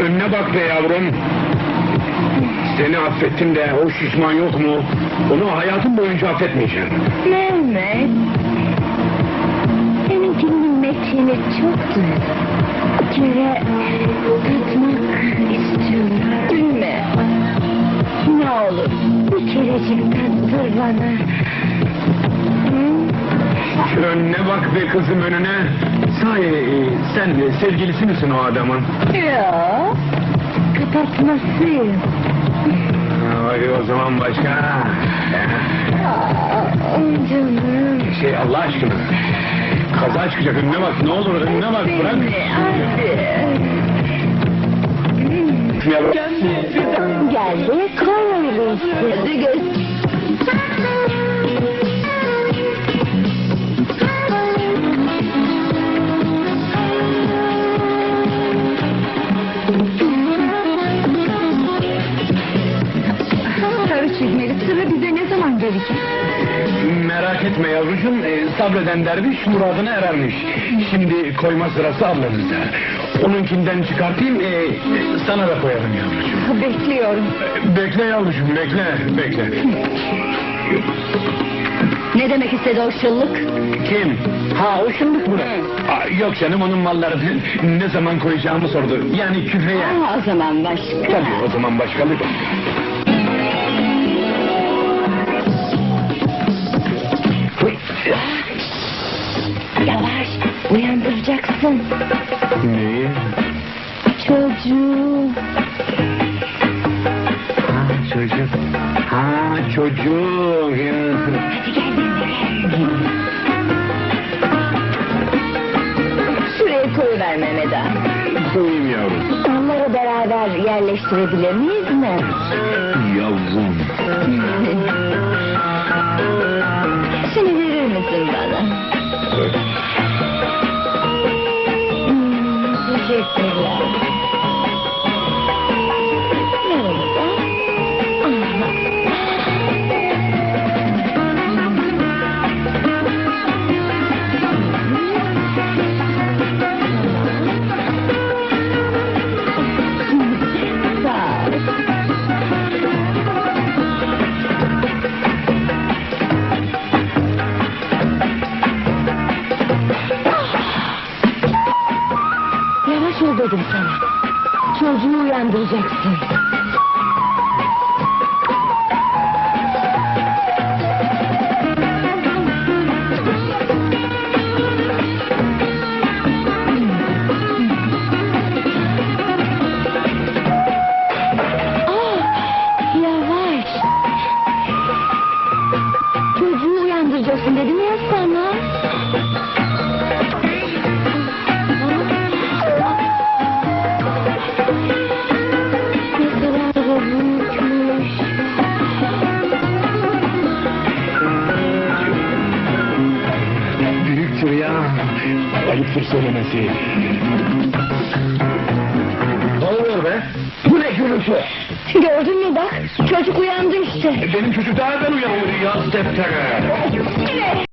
Önüne bak be yavrum. Seni affettim de o şişman yok mu? Onu hayatım boyunca affetmeyeceğim. Mehmet. Seninkinin metini çok duydum. Bir kere tatmak istiyorum. Gülme. Ne olur bir kerecik tattır bana. Önüne bak be kızım önüne. Sahi e, sen de sevgilisi misin o adamın? Yok. Kapatmasıyım. Ha, Hadi o zaman başka. Canım. Şey Allah aşkına. Kaza çıkacak önüne bak ne olur önüne bak bırak. Hadi. Yavrum. Geldi koy öyleyse. Hadi göz. Sarı çizmeli sıra bize ne zaman gelecek? Merak etme yavrucuğum e, sabreden derviş muradına erermiş. Şimdi koyma sırası ablanızda. Onunkinden çıkartayım e, e, sana da koyarım yavrucuğum. Bekliyorum. Bekle yavrucuğum bekle bekle. Ne demek istedi o şıllık? Kim? Ha o şındık mı? Aa, yok canım onun mallarını ne zaman koyacağımı sordu. Yani küfeye. Aa, o zaman başka. Tabii o zaman başkalık. Yavaş uyandıracaksın. Neyi? Çocuğu. Ha çocuk. Ha çocuk. Hadi Koyayım yavrum. Onları beraber yerleştirebilir miyiz mi? Yavrum. Şunu verir misin bana? Ol dedim sana. Çocuğu uyandıracaksın. Büyüktür ya. Ayıptır söylemesi. Ne oluyor be? Bu ne gürültü? Gördün mü bak? Çocuk uyandı işte. Benim çocuk daha evvel uyandı ya deftere. Evet.